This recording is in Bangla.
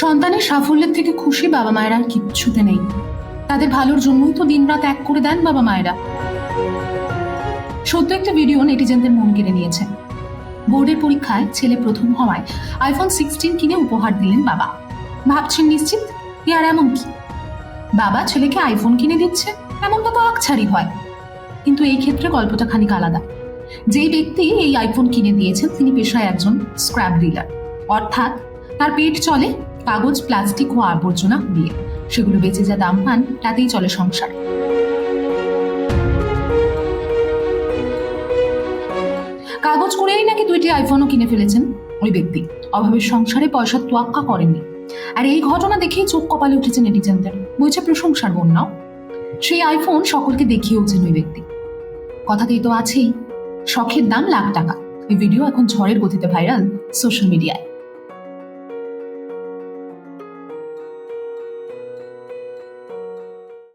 সন্তানের সাফল্যের থেকে খুশি বাবা মায়েরা আর কিচ্ছুতে নেই। তাদের ভালোর জন্যই তো দিনরাত এক করে দেন বাবা মায়েরা। সত্য একটা ভিডিও নেটিজেনদের মন কেড়ে নিয়েছে। বোর্ডের পরীক্ষায় ছেলে প্রথম হওয়ায় আইফোন সিক্সটিন কিনে উপহার দিলেন বাবা। ভাবছেন নিশ্চিত? আর এমন কি? বাবা ছেলেকে আইফোন কিনে দিচ্ছে, এমনটা তো আকছাড়ি হয়। কিন্তু এই ক্ষেত্রে গল্পটা খানিক আলাদা। যেই ব্যক্তি এই আইফোন কিনে দিয়েছেন, তিনি পেশায় একজন স্ক্র্যাপ ডিলার অর্থাৎ তার পেট চলে কাগজ, প্লাস্টিক ও আবর্জনা দিয়ে। সেগুলো বেঁচে যা দাম পান, তাতেই চলে সংসার। কাগজ করেই নাকি দুইটি আইফোনও কিনে ফেলেছেন ওই ব্যক্তি। অভাবের সংসারে পয়সা তোয়াক্কা করেননি। আর এই ঘটনা দেখেই চোখ কপালে উঠেছে নেটিজেনদের। বইছে প্রশংসার বন্যাও। সেই আইফোন সকলকে দেখিয়েওছেন ওই ব্যক্তি। কথাতেই তো আছেই, শখের দাম লাখ টাকা। এই ভিডিও এখন ঝড়ের গতিতে ভাইরাল সোশ্যাল মিডিয়ায়